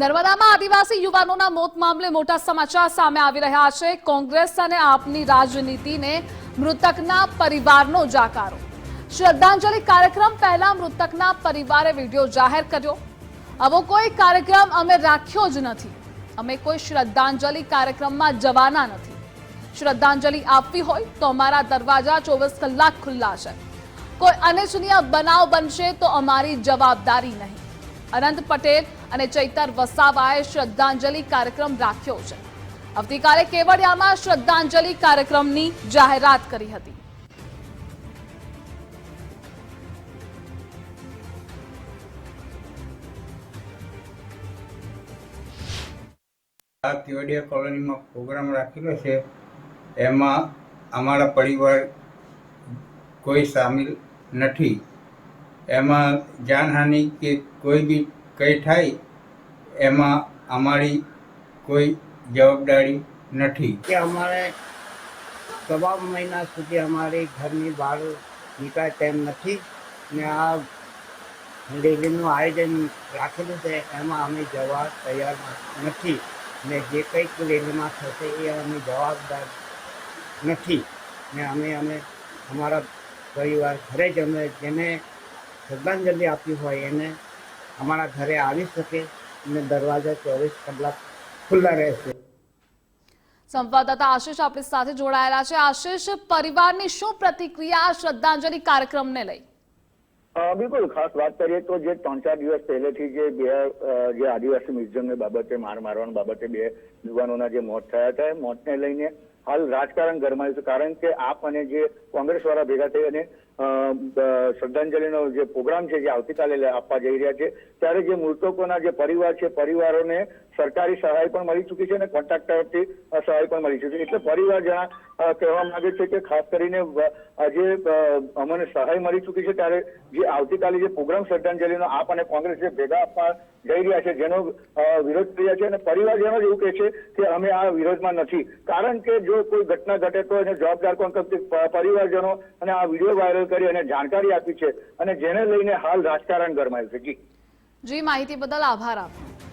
નર્મદામાં આદિવાસી યુવાનોના મોત મામલે મોટા સમાચાર સામે આવી રહ્યા છે. કોંગ્રેસ અને આપની રાજનીતિને મૃતકના પરિવારનો જાકારો. શ્રદ્ધાંજલિ કાર્યક્રમ પહેલા મૃતકના પરિવારે વીડિયો જાહેર કર્યો. આવો કોઈ કાર્યક્રમ અમે રાખ્યો જ નથી. અમે કોઈ શ્રદ્ધાંજલિ કાર્યક્રમમાં જવાના નથી. શ્રદ્ધાંજલિ આપવી હોય તો અમારા દરવાજા ચોવીસ કલાક ખુલ્લા છે. કોઈ અનિચ્છનીય બનાવ બનશે તો અમારી જવાબદારી નહીં. અનંત પટેલ અને ચૈતર વસાવાએ શ્રદ્ધાંજલિ કાર્યક્રમ રાખ્યો છે. આવતીકાલે કેવડિયામાં શ્રદ્ધાંજલિ કાર્યક્રમની જાહેરાત કરી હતી. આ કેવડિયા કોલોનીમાં પ્રોગ્રામ રાખેલો છે. એમાં અમારા પરિવાર કોઈ સામેલ નથી. એમાં જાનહાનિ કે કોઈ બી કંઈ થાય, એમાં અમારી કોઈ જવાબદારી નથી. કે અમારે તમામ મહિના સુધી અમારી ઘરની બહાર નીકળાય તેમ નથી. ને આ રેલીનું આયોજન રાખેલું છે, એમાં અમે જવા તૈયાર નથી. ને જે કંઈક રેલીમાં થશે એ અમે જવાબદાર નથી. ને અમે અમે અમારા પરિવાર ઘરે જ અમે જેને શ્રદ્ધાંજલિ આપી હોય એને અમારા ઘરે આવી શકે અને દરવાજા ચોવીસ કલાક ખુલ્લા રહેશે. સંવાદદાતા આશીષ આપણી સાથે જોડાયેલા છે. આશીષ પરિવારની શું પ્રતિક્રિયા શ્રદ્ધાંજલિ કાર્યક્રમને લઈ? બિલકુલ ખાસ વાત કરીએ તો જે ત્રણ ચાર દિવસ પહેલેથી જે બે જે આદિવાસી મ્યુઝિયમની બાબતે માર મારવાની બાબતે બે યુવાનોના જે મોત થયા હતા એ મોતને લઈને હાલ રાજકારણ ગરમાયું છે. કારણ કે આપ અને જે કોંગ્રેસ વાળા ભેગા થઈ અને શ્રદ્ધાંજલિનો જે પ્રોગ્રામ છે જે આવતીકાલે આપવા જઈ રહ્યા છે, ત્યારે જે મૃતકોના જે પરિવાર છે, પરિવારોને સરકારી સહાય પણ મળી ચૂકી છે અને કોન્ટ્રાક્ટરથી સહાય પણ મળી ચૂકી છે. એટલે પરિવાર જણા કહેવા માંગે છે કે ખાસ કરીને આજે અમને સહાય મળી ચૂકી છે, ત્યારે જે આવતીકાલે જે પ્રોગ્રામ શ્રદ્ધાંજલિનો આપ અને કોંગ્રેસ જે ભેગા આપવા જઈ રહ્યા છે, જેનો વિરોધ કરી રહ્યા છે અને પરિવારજનો જ એવું કહે છે કે અમે આ વિરોધમાં નથી. કારણ કે જો કોઈ ઘટના ઘટે તો એને જવાબદાર કોણ? પરિવારજનો અને આ વીડિયો વાયરલ કરી અને જાણકારી આપી છે અને જેને લઈને હાલ રાજકારણ ગરમાયું છે. જી. જી, માહિતી બદલ આભાર આપનો.